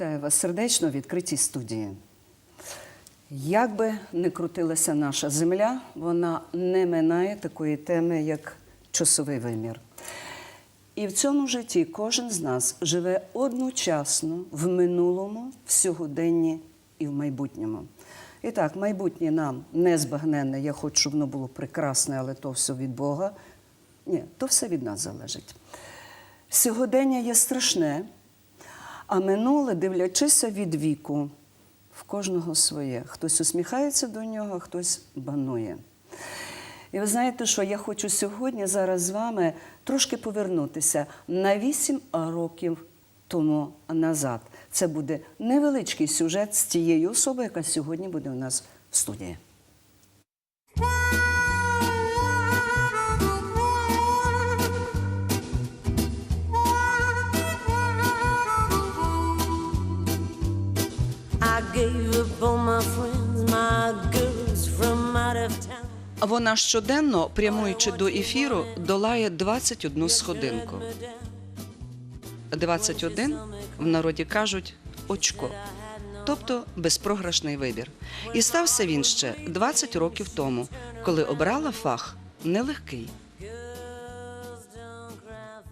Вітаю вас сердечно в відкритій студії. Як би не крутилася наша земля, вона не минає такої теми, як часовий вимір. І в цьому житті кожен з нас живе одночасно в минулому, в сьогоденні і в майбутньому. І так, майбутнє нам незбагненне, я хочу, щоб воно було прекрасне, але то все від Бога. Ні, то все від нас залежить. Сьогодення є страшне, а минуле, дивлячися від віку, в кожного своє. Хтось усміхається до нього, а хтось банує. І ви знаєте, що я хочу сьогодні зараз з вами трошки повернутися на 8 років тому назад. Це буде невеличкий сюжет з тією особою, яка сьогодні буде у нас в студії. Вона щоденно, прямуючи до ефіру, долає 21 сходинку. 21 в народі кажуть очко, тобто безпрограшний вибір. І стався він ще 20 років тому, коли обрала фах нелегкий.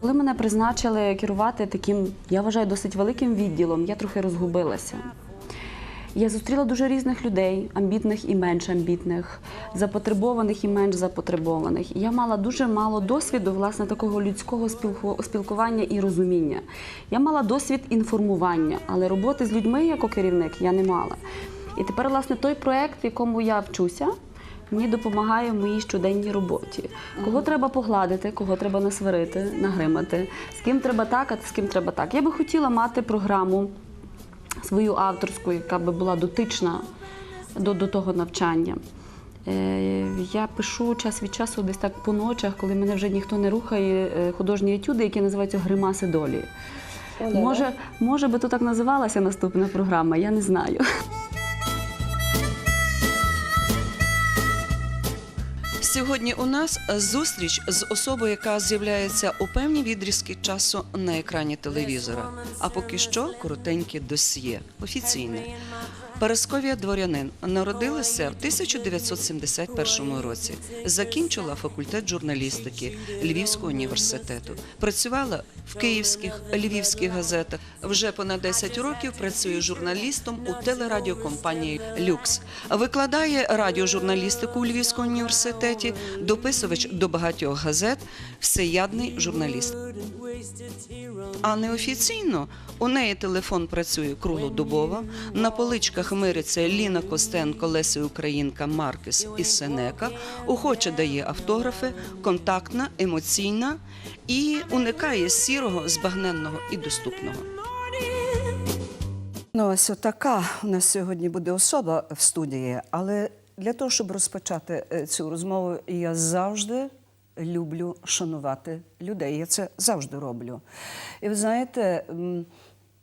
Коли мене призначили керувати таким, я вважаю, досить великим відділом, я трохи розгубилася. Я зустріла дуже різних людей, амбітних і менш амбітних, запотребованих і менш запотребованих. Я мала дуже мало досвіду власне такого людського спілку- спілкування і розуміння. Я мала досвід інформування, але роботи з людьми як керівник я не мала. І тепер, власне, той проект, в якому я вчуся, мені допомагає в моїй щоденній роботі. Кого треба погладити, кого треба насварити, нагримати, з ким треба так, а з ким треба так. Я би хотіла мати програму свою авторську, яка би була дотична до, до того навчання. Е, Я пишу час від часу десь так по ночах, коли мене вже ніхто не рухає, е, художні етюди, які називаються Гримаси долі. Може, може би то так називалася наступна програма, я не знаю. Сьогодні у нас зустріч з особою, яка з'являється у певні відрізки часу на екрані телевізора. А поки що коротеньке досьє офіційне. Парасковія дворянин народилася в 1971 році. Закінчила факультет журналістики Львівського університету. Працювала в київських львівських газетах. Вже понад 10 років працює журналістом у телерадіокомпанії Люкс. Викладає радіожурналістику у Львівському університеті, дописувач до багатьох газет, всеядний журналіст. А неофіційно у неї телефон працює круглодобово. На поличках миряться Ліна Костенко, Леся Українка, Маркес і Сенека. Охоче дає автографи, контактна, емоційна і уникає сірого, збагненного і доступного. Ну, ось така у нас сьогодні буде особа в студії, але для того, щоб розпочати е, цю розмову, я завжди люблю шанувати людей. Я це завжди роблю. І ви знаєте,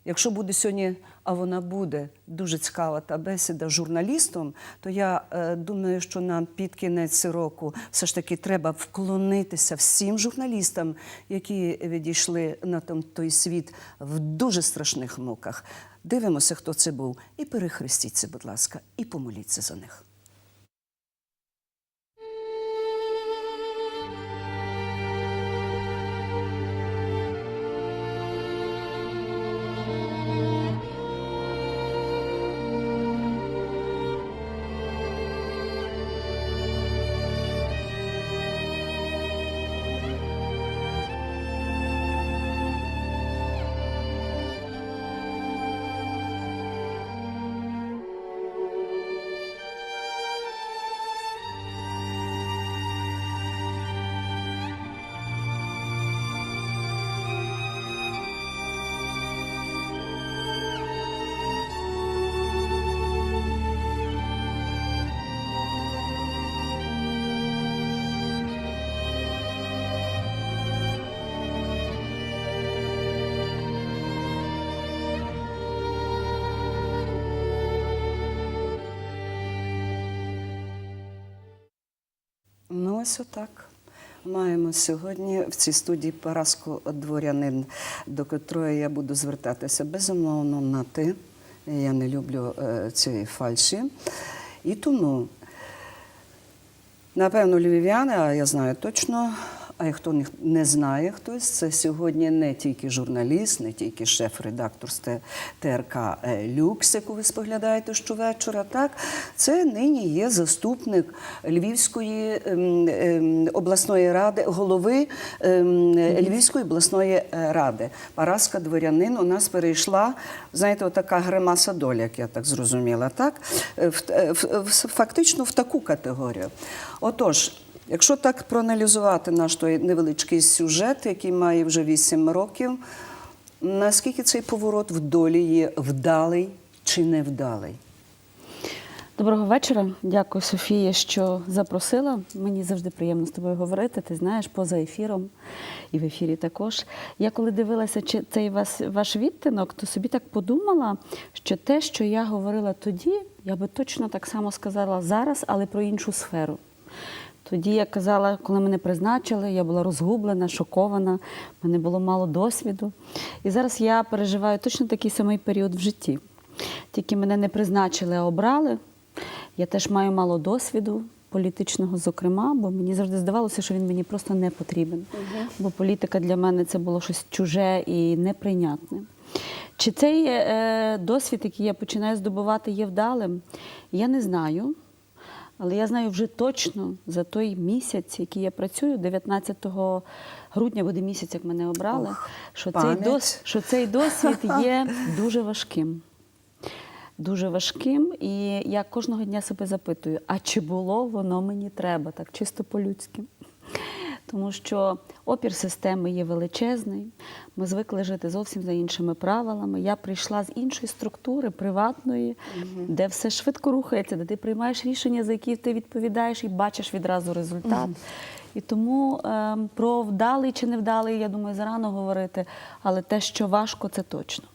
якщо буде сьогодні, а вона буде дуже цікава та бесіда журналістом, то я е, думаю, що нам під кінець року все ж таки треба вклонитися всім журналістам, які відійшли на той світ в дуже страшних муках. Дивимося, хто це був, і перехрестіться, будь ласка, і помоліться за них. Ось отак. Маємо сьогодні в цій студії Параску дворянин, до котрої я буду звертатися безумовно на ти. Я не люблю е, цієї фальші. І тому, напевно, львів'яни, а я знаю точно, а хто не- знає хтось, це сьогодні не тільки журналіст, не тільки шеф-редактор з ТРК е, Люкс, яку ви споглядаєте щовечора. Так, це нині є заступник Львівської ем, ем, обласної ради, голови ем, Львівської обласної е, ради. Параска дворянин у нас перейшла, знаєте, отака гримаса доля, як я так зрозуміла, так? Е, Фактично в таку категорію. Отож. Якщо так проаналізувати наш той невеличкий сюжет, який має вже 8 років, наскільки цей поворот в долі є вдалий чи невдалий? Доброго вечора. Дякую, Софія, що запросила. Мені завжди приємно з тобою говорити. Ти знаєш, поза ефіром і в ефірі також. Я коли дивилася цей вас, ваш відтинок, то собі так подумала, що те, що я говорила тоді, я би точно так само сказала зараз, але про іншу сферу. Тоді я казала, коли мене призначили, я була розгублена, шокована, в мене було мало досвіду. І зараз я переживаю точно такий самий період в житті. Тільки мене не призначили, а обрали. Я теж маю мало досвіду політичного, зокрема, бо мені завжди здавалося, що він мені просто не потрібен. Бо політика для мене це було щось чуже і неприйнятне. Чи цей е, досвід, який я починаю здобувати, є вдалим, я не знаю. Але я знаю вже точно за той місяць, який я працюю, 19 грудня буде місяць, як мене обрали, Ох, що, цей дос, що цей досвід є дуже важким. Дуже важким. І я кожного дня себе запитую, а чи було воно мені треба, так чисто по-людськи. Тому що опір системи є величезний. Ми звикли жити зовсім за іншими правилами. Я прийшла з іншої структури, приватної, де все швидко рухається, де ти приймаєш рішення, за які ти відповідаєш і бачиш відразу результат. І тому ем, про вдалий чи невдалий, я думаю, зарано говорити, але те, що важко, це точно.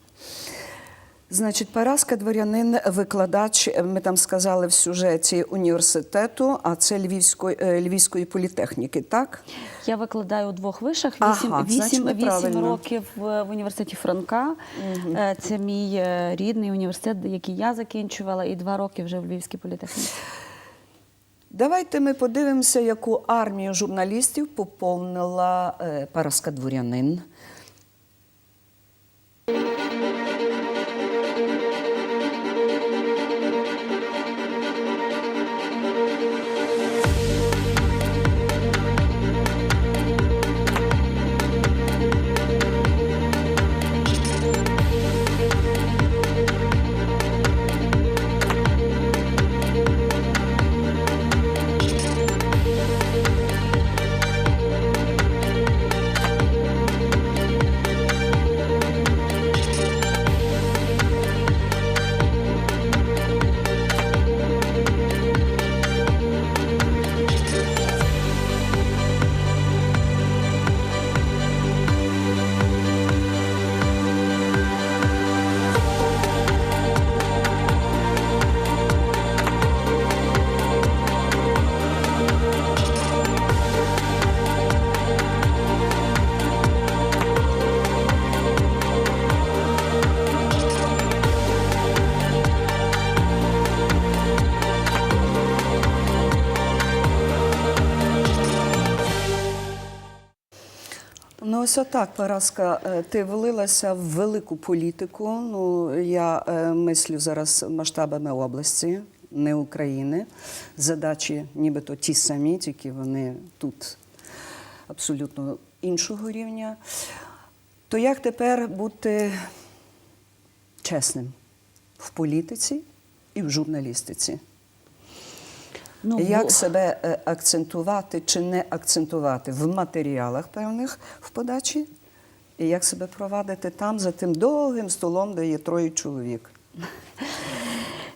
Значить, Параска дворянин, викладач, е, ми там сказали в сюжеті університету, а це Львівської, е, Львівської політехніки, так? Я викладаю у двох вишах. Вісім, значить, вісім, вісім років в, університеті Франка. Е, Це мій рідний університет, який я закінчувала, і два роки вже в Львівській політехніці. Давайте ми подивимося, яку армію журналістів поповнила Параска дворянин. Ось отак, Параска, е, ти влилася в велику політику. Ну, я е, мислю зараз масштабами області, не України. Задачі нібито ті самі, тільки вони тут абсолютно іншого рівня. То як тепер бути чесним в політиці і в журналістиці? Ну, Як бо- себе е, акцентувати чи не акцентувати в матеріалах певних в подачі, і як себе провадити там за тим довгим столом, де є троє чоловік?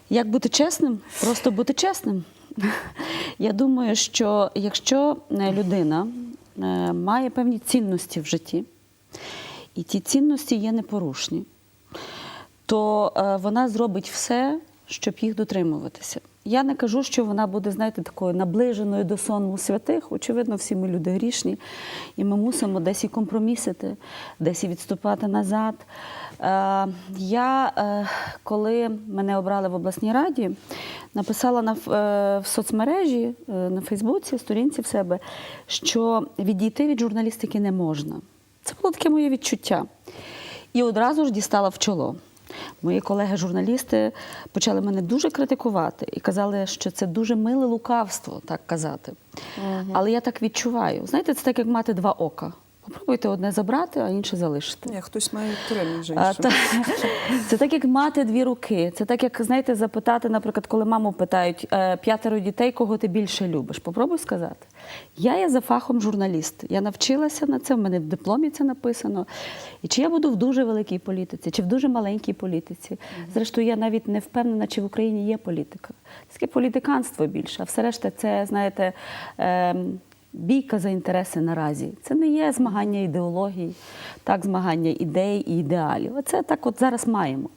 Як бути чесним? Просто бути чесним. Я думаю, що якщо е, людина е, має певні цінності в житті, і ті цінності є непорушні, то вона зробить все, щоб їх дотримуватися. Я не кажу, що вона буде, знаєте, такою наближеною до сонму святих. Очевидно, всі ми люди грішні, і ми мусимо десь і компромісити, десь і відступати назад. Е, я, е, коли мене обрали в обласній раді, написала на, е, в соцмережі, на Фейсбуці, сторінці в себе, що відійти від журналістики не можна. Це було таке моє відчуття. І одразу ж дістала в чоло. Мої колеги-журналісти почали мене дуже критикувати і казали, що це дуже миле лукавство, так казати. Але я так відчуваю. Знаєте, це так, як мати два ока. Попробуйте одне забрати, а інше залишити. Ні, хтось має між та, це так, як мати дві руки. Це так, як знаєте, запитати, наприклад, коли маму питають е, п'ятеро дітей, кого ти більше любиш. Попробуй сказати. Я є за фахом журналіст. Я навчилася на це, в мене в дипломі це написано. І чи я буду в дуже великій політиці, чи в дуже маленькій політиці. Зрештою, я навіть не впевнена, чи в Україні є політика. Таке політиканство більше, а все решта, це, знаєте. Бійка за інтереси наразі. Це не є змагання ідеологій, так, змагання ідей і ідеалів. Оце так от зараз маємо.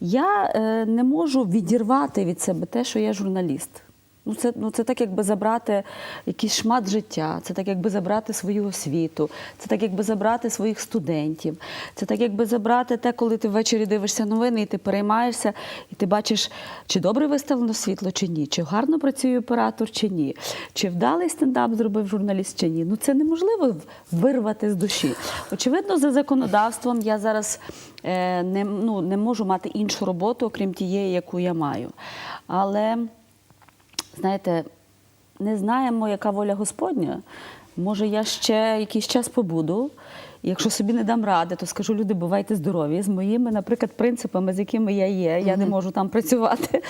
Я е, не можу відірвати від себе те, що я журналіст. Ну це, ну, це так, якби забрати якийсь шмат життя, це так, якби забрати свою освіту, це так, якби забрати своїх студентів, це так, якби забрати те, коли ти ввечері дивишся новини і ти переймаєшся, і ти бачиш, чи добре виставлено світло, чи ні, чи гарно працює оператор, чи ні, чи вдалий стендап зробив журналіст, чи ні. Ну це неможливо вирвати з душі. Очевидно, за законодавством я зараз е, не, ну, не можу мати іншу роботу, окрім тієї, яку я маю. Але знаєте, не знаємо, яка воля Господня. Може, я ще якийсь час побуду. Якщо собі не дам ради, то скажу, люди, бувайте здорові. З моїми, наприклад, принципами, з якими я є, я не можу там працювати.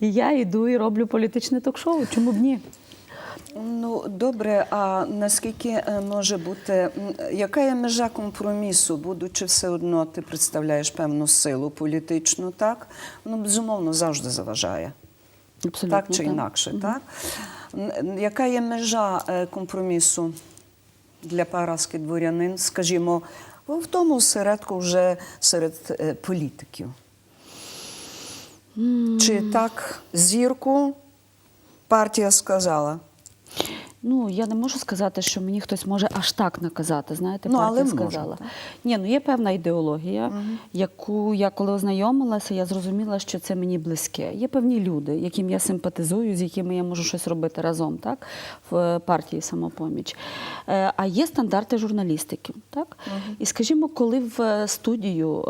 І я йду і роблю політичне ток-шоу. Чому б ні? Ну добре, а наскільки е, може бути, яка є межа компромісу, будучи все одно, ти представляєш певну силу політичну, так? Ну, безумовно, завжди заважає. Абсолютно. так чи інакше, так? Яка є межа е, компромісу для Параски дворянин, скажімо, в тому середку вже серед політиків? політиків? Чи так зірку партія сказала? Ну, я не можу сказати, що мені хтось може аж так наказати. Знаєте, Ну, партія але сказала. так. Ні, ну є певна ідеологія, яку я коли ознайомилася, я зрозуміла, що це мені близьке. Є певні люди, яким я симпатизую, з якими я можу щось робити разом, так, в е, партії самопоміч. Е, А є стандарти журналістики. Так? І скажімо, коли в е, студію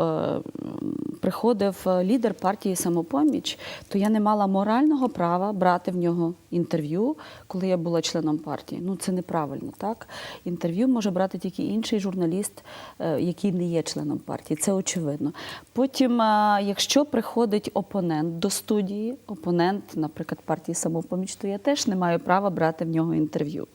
приходив лідер партії самопоміч, то я не мала морального права брати в нього інтерв'ю, коли я була членом партії. Ну це неправильно, так? Інтерв'ю може брати тільки інший журналіст, е, який не є членом партії. Це очевидно. Потім, е, якщо приходить опонент до студії, опонент, наприклад, партії самопоміч, то я теж не маю права брати в нього інтерв'ю.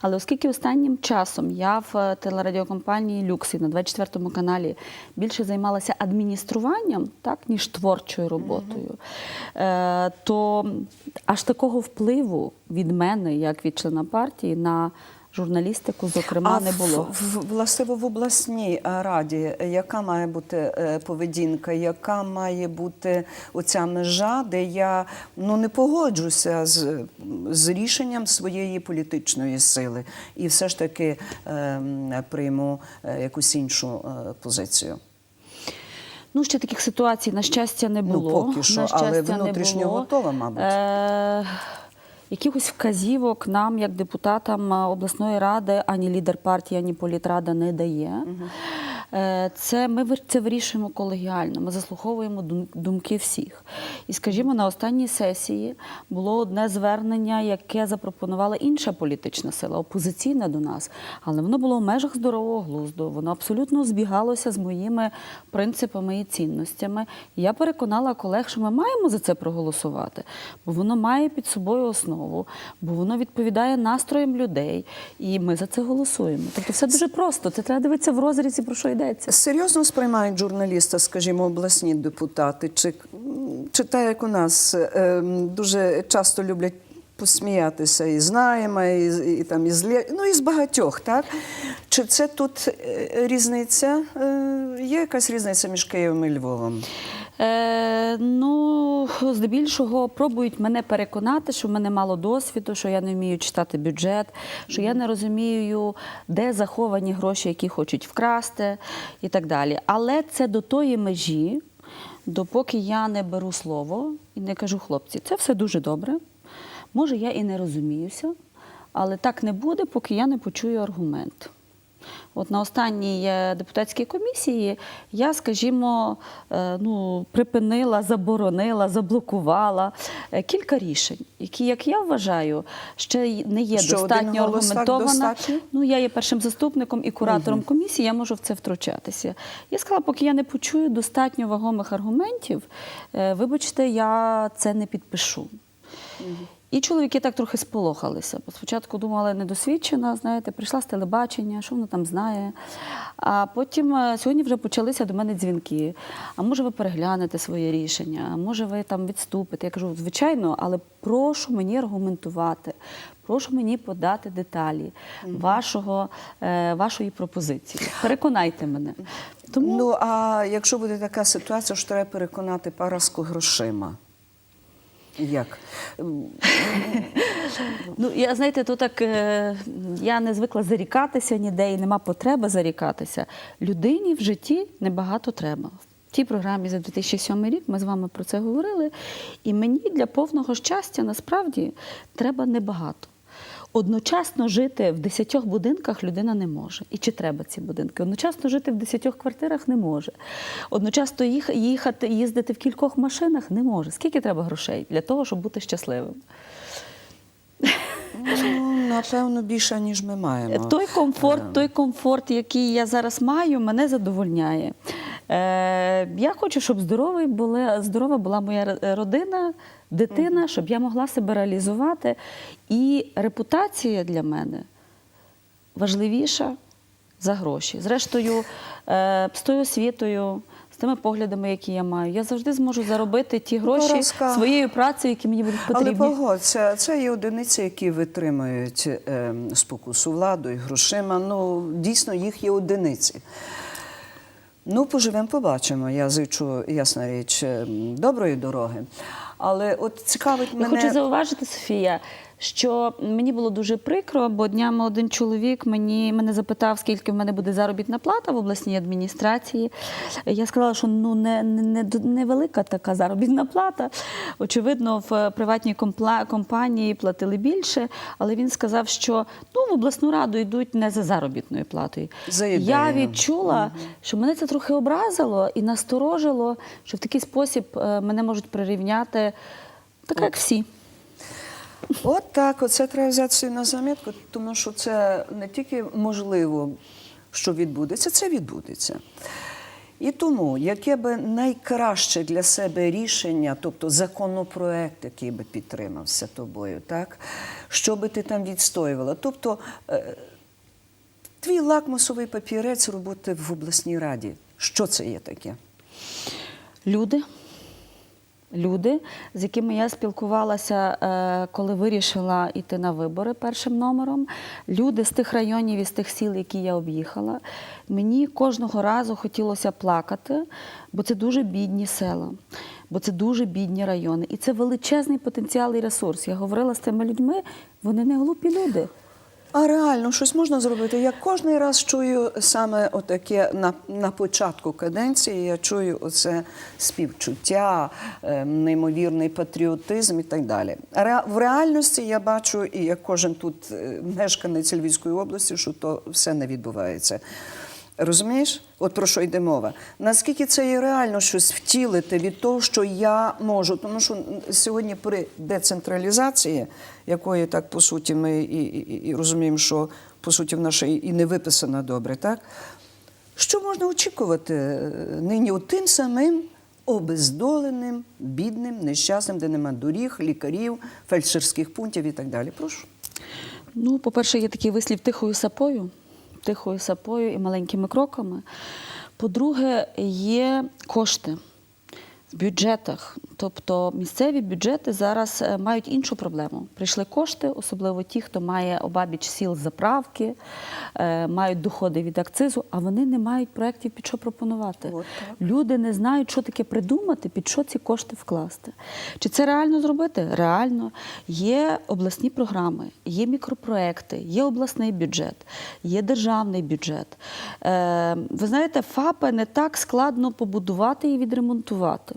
Але оскільки останнім часом я в е, телерадіокомпанії Люксі на 24 каналі більше займалася адмініструванням, так, ніж творчою роботою, то аж такого впливу від мене, як від члена партії, на журналістику, зокрема, не було. В, в, власне, в обласній е, раді, яка має бути е, поведінка, яка має бути оця межа, де я ну, не погоджуся з, з рішенням своєї політичної сили і все ж таки е, прийму якусь іншу е, позицію. Ну, ще таких ситуацій, на щастя, не Ну, було. поки що, на але не внутрішньо було. готова, мабуть. Е- Якихось вказівок нам, як депутатам обласної ради, ані лідер партії, ані політрада не дає. Е, Це ми це вирішуємо колегіально. Ми заслуховуємо думки всіх. І скажімо, на останній сесії було одне звернення, яке запропонувала інша політична сила, опозиційна до нас, але воно було в межах здорового глузду. Воно абсолютно збігалося з моїми принципами і цінностями. І я переконала колег, що ми маємо за це проголосувати, бо воно має під собою основу, бо воно відповідає настроям людей, і ми за це голосуємо. Тобто, все дуже просто. Це треба дивитися в розрізі, про що йдеться. Серйозно сприймають журналіста, скажімо, обласні депутати, чи, чи те, як у нас е, дуже часто люблять посміятися і знаємо, і, і, там, із лі? Ну і з багатьох, так? Чи це тут е, різниця? Е, Є якась різниця між Києвом і Львовом? Е, ну, здебільшого пробують мене переконати, що в мене мало досвіду, що я не вмію читати бюджет, що я не розумію, де заховані гроші, які хочуть вкрасти і так далі. Але це до тої межі, допоки я не беру слово і не кажу, хлопці, це все дуже добре. Може, я і не розуміюся, але так не буде, поки я не почую аргумент. От на останній е, депутатській комісії я, скажімо, е, ну, припинила, заборонила, заблокувала е, кілька рішень, які, як я вважаю, ще не є Що, достатньо аргументована. достатньо? Ну, я є першим заступником і куратором комісії, я можу в це втручатися. Я сказала, поки я не почую достатньо вагомих аргументів, вибачте, я це не підпишу. І чоловіки так трохи сполохалися. Бо спочатку думали, недосвідчена, знаєте, прийшла з телебачення, що вона там знає. А потім е, сьогодні вже почалися до мене дзвінки. А може ви переглянете своє рішення, а може ви там відступите. Я кажу, звичайно, але прошу мені аргументувати, прошу мені подати деталі вашого, е, вашої пропозиції. Переконайте мене. Тому Ну а якщо буде така ситуація, що треба переконати Параску грошима. Як? Ну, я знаєте, то так е, я не звикла зарікатися ніде і нема потреби зарікатися. Людині в житті небагато треба. В тій програмі за 2007 рік ми з вами про це говорили. І мені для повного щастя насправді треба небагато. Одночасно жити в 10 будинках людина не може. І чи треба ці будинки? Одночасно жити в 10 квартирах не може. Одночасно їхати, їздити в кількох машинах не може. Скільки треба грошей для того, щоб бути щасливим? Ну, напевно, більше, ніж ми маємо. Той комфорт, той комфорт, який я зараз маю, мене задовольняє. Е, я хочу, щоб здоровий була, здорова була моя родина, дитина, щоб я могла себе реалізувати. І репутація для мене важливіша за гроші. Зрештою, е, з тою освітою, з тими поглядами, які я маю, я завжди зможу заробити ті гроші Поразка. своєю працею, які мені будуть Але потрібні. погодься, це є одиниці, які витримують е, спокусу владою, грошима. Ну, дійсно, їх є одиниці. Ну, поживемо, побачимо. Я зичу, ясна річ, е, доброї дороги. Але от цікавить Я хочу зауважити, Софія, що мені було дуже прикро, бо днями один чоловік мені мене запитав, скільки в мене буде заробітна плата в обласній адміністрації. Я сказала, що ну не, не, не, невелика така заробітна плата. Очевидно, в приватній компанії платили більше, але він сказав, що ну в обласну раду йдуть не за заробітною платою. За Я відчула, що мене це трохи образило і насторожило, що в такий спосіб е, мене можуть прирівняти, така як всі. От так, оце треба взяти собі на замітку, тому що це не тільки можливо, що відбудеться, це відбудеться. І тому, яке би найкраще для себе рішення, тобто законопроект, який би підтримався тобою, так? що би ти там відстоювала? Тобто е, твій лакмусовий папірець роботи в обласній раді. Що це є таке? Люди. Люди, з якими я спілкувалася, е, коли вирішила йти на вибори першим номером. Люди з тих районів і з тих сіл, які я об'їхала. Мені кожного разу хотілося плакати, бо це дуже бідні села, бо це дуже бідні райони. І це величезний потенціал і ресурс. Я говорила з тими людьми, вони не глупі люди. А реально щось можна зробити. Я кожний раз чую саме отаке на, на початку каденції. Я чую оце співчуття, е, неймовірний патріотизм і так далі. Ре, в реальності я бачу, і як кожен тут е, мешканець Львівської області, що то все не відбувається. Розумієш, от про що йде мова? Наскільки це є реально щось втілити від того, що я можу? Тому що сьогодні при децентралізації, якої так по суті ми і, і, і розуміємо, що по суті в нашій і не виписана добре, так? Що можна очікувати е, нині тим самим обездоленим, бідним, нещасним, де нема доріг, лікарів, фельдшерських пунктів і так далі? Прошу. Ну, по-перше, є такий вислів тихою сапою, тихою сапою і маленькими кроками. По-друге, є кошти в бюджетах. Тобто місцеві бюджети зараз е, мають іншу проблему. Прийшли кошти, особливо ті, хто має обабіч сіл заправки, е, мають доходи від акцизу, а вони не мають проєктів, під що пропонувати. От. Люди не знають, що таке придумати, під що ці кошти вкласти. Чи це реально зробити? Реально. Є обласні програми, є мікропроекти, є обласний бюджет, є державний бюджет. Е, ви знаєте, ФАПи не так складно побудувати і відремонтувати.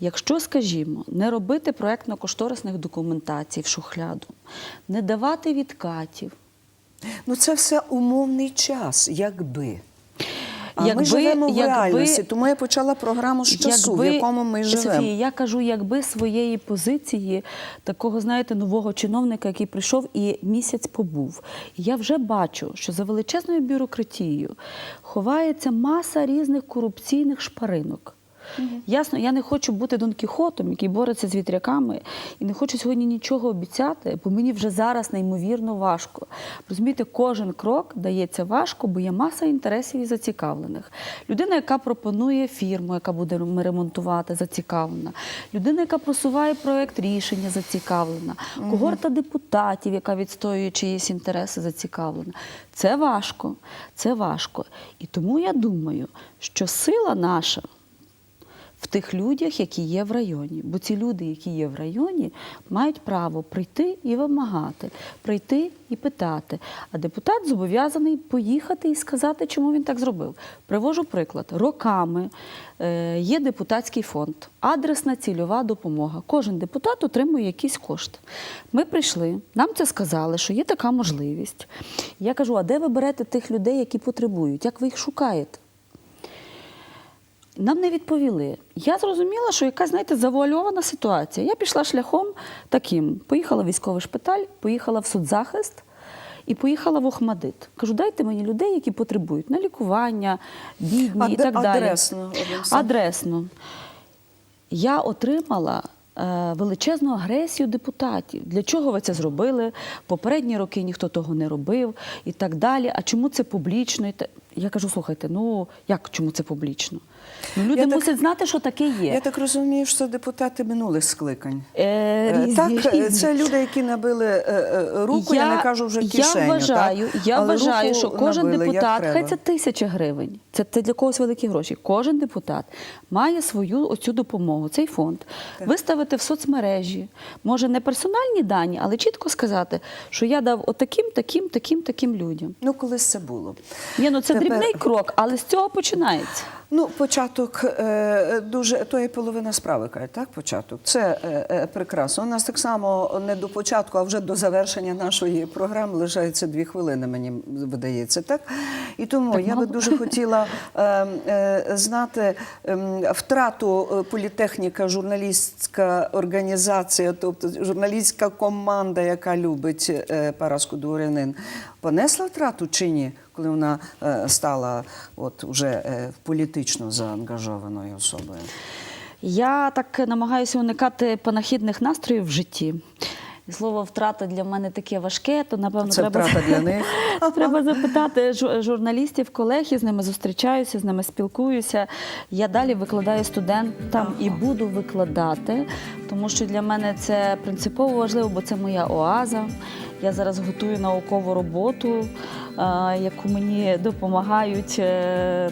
Якщо, скажімо, не робити проєктно-кошторисних документацій в шухляду, не давати відкатів, Ну це все умовний час, якби. А ми живемо в якби- реальності, тому я почала програму з часу, в якому ми живемо. Софія, я кажу, якби своєї позиції такого, знаєте, нового чиновника, який прийшов і місяць побув. Я вже бачу, що за величезною бюрократією ховається маса різних корупційних шпаринок. Ясно, я не хочу бути Дон Кіхотом, який бореться з вітряками, і не хочу сьогодні нічого обіцяти, бо мені вже зараз неймовірно важко. Розумієте, кожен крок дається важко, бо є маса інтересів і зацікавлених. Людина, яка пропонує фірму, яка буде ремонтувати, зацікавлена. Людина, яка просуває проект рішення, зацікавлена. Когорта депутатів, яка відстоює чиїсь інтереси, зацікавлена. Це важко, це важко. І тому я думаю, що сила наша в тих людях, які є в районі. Бо ці люди, які є в районі, мають право прийти і вимагати, прийти і питати. А депутат зобов'язаний поїхати і сказати, чому він так зробив. Привожу приклад: роками е, є депутатський фонд, адресна цільова допомога. Кожен депутат отримує якісь кошти. Ми прийшли, нам це сказали, що є така можливість. Я кажу: а де ви берете тих людей, які потребують? Як ви їх шукаєте? Нам не відповіли. Я зрозуміла, що якась, знаєте, завуальована ситуація. Я пішла шляхом таким: поїхала в військовий шпиталь, поїхала в соцзахист і поїхала в Охмадит. Кажу, дайте мені людей, які потребують на лікування, бідні і Аде- так далі. адресно. Адресно. Я отримала е, величезну агресію депутатів. Для чого ви це зробили? Попередні роки ніхто того не робив і так далі. А чому це публічно? Я кажу, слухайте, ну як чому це публічно? Ну, люди Я так- мусять знати, що таке є. Я так розумію, що це депутати минулих скликань. Е, Е, різні, так, е, різні. це люди, які набили е, е, руку, я, не кажу вже кишеню. Я вважаю, так? я вважаю, що кожен набили, депутат, хай це тисяча гривень, це, це для когось великі гроші. Кожен депутат має свою оцю допомогу, цей фонд, виставити в соцмережі. Може, не персональні дані, але чітко сказати, що я дав отаким, таким, таким, таким людям. Ну, колись це було. Ні, ну це Тепер- дрібний крок, але з цього починається. Ну, початок е, дуже то є половина справи, каже, так? Початок. Це е, е, прекрасно. У нас так само не до початку, а вже до завершення нашої програми лишається дві хвилини, мені видається, так? І тому я би дуже хотіла знати е, втрату е, політехніка, журналістська організація, тобто журналістська команда, яка любить е, Параску Дворянин, понесла втрату чи ні? коли вона е, стала от уже е, політично заангажованою особою. Я так намагаюся уникати панахідних настроїв в житті. І слово втрата для мене таке важке, то напевно Це треба втрата для них. Треба запитати журналістів, колег, з ними зустрічаюся, з ними спілкуюся. Я далі викладаю студентам і буду викладати, тому що для мене це принципово важливо, бо це моя оаза. Я зараз готую наукову роботу, яку мені допомагають е,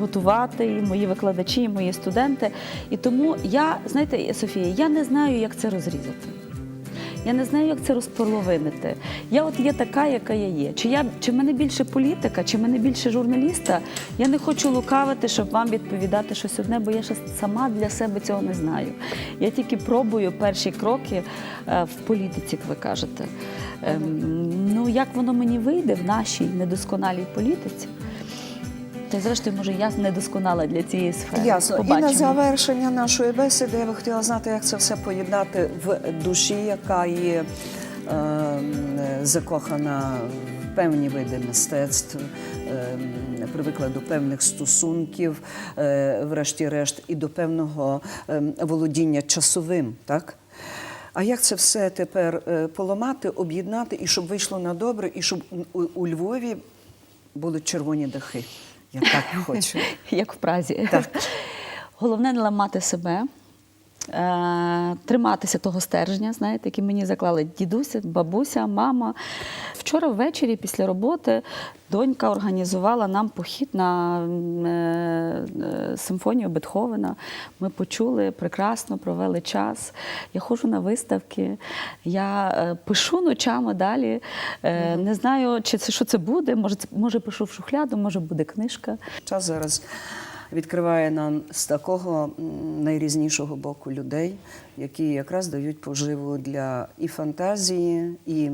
готувати і мої викладачі, і мої студенти. І тому я, знаєте, Софія, я не знаю, як це розрізати. Я не знаю, як це розполовинити. Я от є така, яка я є. Чи я чи мене більше політика, чи мене більше журналіста? Я не хочу лукавити, щоб вам відповідати щось одне, бо я ще сама для себе цього не знаю. Я тільки пробую перші кроки е, в політиці, як ви кажете. Ем, ну як воно мені вийде в нашій недосконалій політиці? Та й зрештою, може, я недосконала для цієї сфери. Ясно. І на завершення нашої бесіди я би хотіла знати, як це все поєднати в душі, яка є е, закохана в певні види мистецтв, е, привикла до певних стосунків, е, врешті-решт, і до певного е, володіння часовим, так? А як це все тепер е, поламати, об'єднати, і щоб вийшло на добре, і щоб у, у Львові були червоні дахи? Я так хочу. як в Празі. Так. Головне не ламати себе, триматися того стержня, знаєте, який мені заклали дідуся, бабуся, мама. Вчора ввечері після роботи донька організувала нам похід на е, е, симфонію Бетховена. Ми почули прекрасно, провели час. Я ходжу на виставки, я е, пишу ночами далі. Е, Не знаю, чи це що це буде. Може, може пишу в шухляду, може буде книжка. Час зараз відкриває нам з такого найрізнішого боку людей, які якраз дають поживу для і фантазії, і,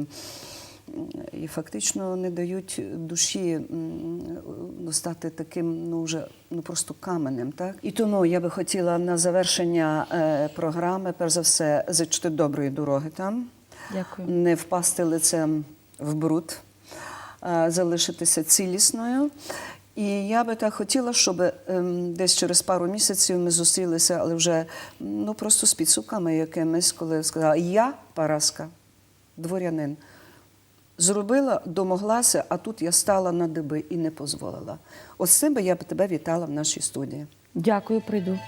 і фактично не дають душі ну, стати таким, ну вже ну просто каменем. Так? І тому я би хотіла на завершення е, програми, перш за все, зачити доброї дороги там, Дякую. не впасти лицем в бруд, залишитися цілісною. І я би так хотіла, щоб ем, десь через пару місяців ми зустрілися, але вже ну просто з підсумками якимись, коли сказала, я Параска, дворянин, зробила, домоглася, а тут я стала на диби і не дозволила. Ось цим би я б тебе вітала в нашій студії. Дякую, прийду.